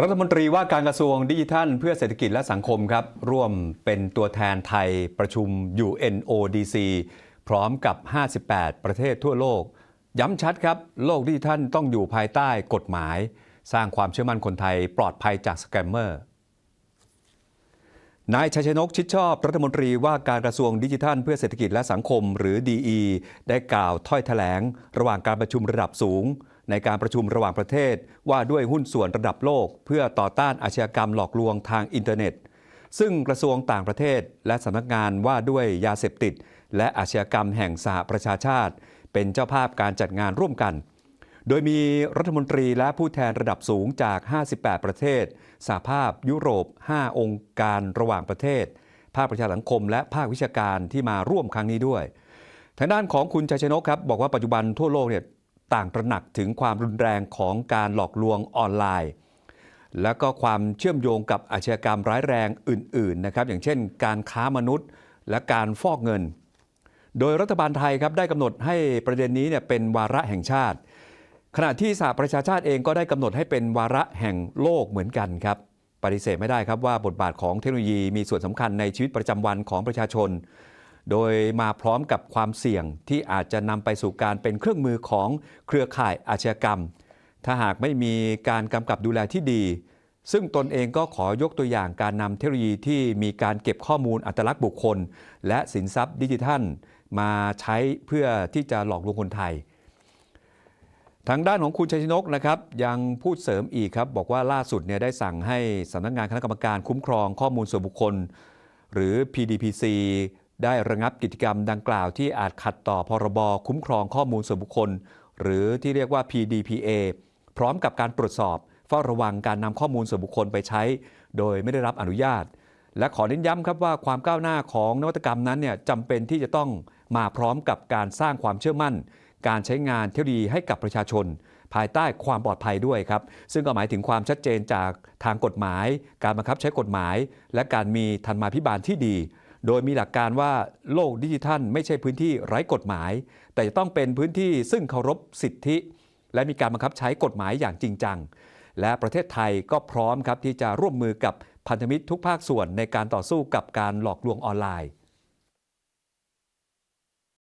รัฐมนตรีว่าการกระทรวงดิจิทัล เพื่อเศรษฐกิจและสังคมครับ ร่วมเป็นตัวแทนไทยประชุม UNODC พร้อมกับ 58 ประเทศทั่วโลก ย้ำชัดครับ โลกดิจิทัลต้องอยู่ภายใต้กฎหมาย สร้างความเชื่อมั่นคนไทยปลอดภัยจากสแกมเมอร์นายชัยชนกชิดชอบรัฐมนตรีว่าการกระทรวงดิจิทัล เพื่อเศรษฐกิจและสังคมหรือ DE ได้กล่าวถ้อยแถลง ระหว่างการประชุมระดับสูง ในการประชุมระหว่างประเทศว่าด้วยหุ้นส่วนระดับโลก เพื่อต่อต้านอาชญากรรมหลอกลวงทางอินเทอร์เน็ต ซึ่งกระทรวงต่างประเทศและสำนักงานว่าด้วยยาเสพติด และอาชญากรรมแห่งสหประชาชาติ เป็นเจ้าภาพการจัดงานร่วมกัน โดยมีรัฐมนตรีและผู้แทนระดับสูงจาก 58 ประเทศ สหภาพยุโรป 5 องค์การระหว่างประเทศ ภาคประชาสังคม และภาควิชาการที่มาร่วมครั้งนี้ด้วย ทางด้านของคุณชัยชนกครับบอกว่าปัจจุบันทั่วโลกเนี่ย ต่างตระหนักถึงความรุนแรงของการหลอกลวงออนไลน์ แล้วก็ความเชื่อมโยงกับอาชญากรรมร้ายแรงอื่นๆนะครับอย่างเช่น การค้ามนุษย์ และการฟอกเงิน โดยรัฐบาลไทยครับได้กำหนดให้ประเด็นนี้เนี่ยเป็นวาระแห่งชาติ ขณะที่สหประชาชาติเองก็ได้กำหนดให้เป็นวาระแห่งโลกเหมือนกันครับปฏิเสธไม่ได้ครับว่าบทบาทของเทคโนโลยีมีส่วนสำคัญในชีวิตประจำวันของประชาชน โดยมาพร้อมกับความเสี่ยงที่อาจจะนำไปสู่การเป็นเครื่องมือของเครือข่ายอาชญากรรม ถ้าหากไม่มีการกำกับดูแลที่ดี ซึ่งตนเองก็ขอยกตัวอย่างการนำเทคโนโลยีที่มีการเก็บข้อมูลอัตลักษณ์บุคคล และสินทรัพย์ดิจิทัล มาใช้เพื่อที่จะหลอกลวงคนไทยทางด้านของคุณชัยชนกนะครับยังพูดเสริมอีกครับ บอกว่าล่าสุดเนี่ยได้สั่งให้สำนักงานคณะกรรมการคุ้มครองข้อมูลส่วนบุคคล หรือ PDPC ได้ระงับกิจกรรมดังกล่าวที่อาจขัดต่อพรบคุ้มครองข้อมูลส่วนบุคคล หรือที่เรียกว่า PDPA พร้อมกับการตรวจสอบเฝ้าระวังการนำข้อมูลส่วนบุคคลไปใช้ โดยไม่ได้รับอนุญาต และขอเน้นย้ำครับว่าความก้าวหน้าของนวัตกรรมนั้นเนี่ยจำเป็นที่จะต้องมาพร้อมกับการสร้างความเชื่อมั่น การใช้งานเทคโนโลยีให้กับประชาชน ภายใต้ความปลอดภัยด้วยครับ ซึ่งก็หมายถึงความชัดเจนจากทางกฎหมาย การบังคับใช้กฎหมาย และการมีธรรมาภิบาลที่ดี โดยมีหลักการว่าโลกดิจิทัล ไม่ใช่พื้นที่ไร้กฎหมาย แต่จะต้องเป็นพื้นที่ซึ่งเคารพสิทธิ และมีการบังคับใช้กฎหมายอย่างจริงจัง และประเทศไทยก็พร้อมครับที่จะร่วมมือกับพันธมิตรทุกภาคส่วนในการต่อสู้กับการหลอกลวงออนไลน์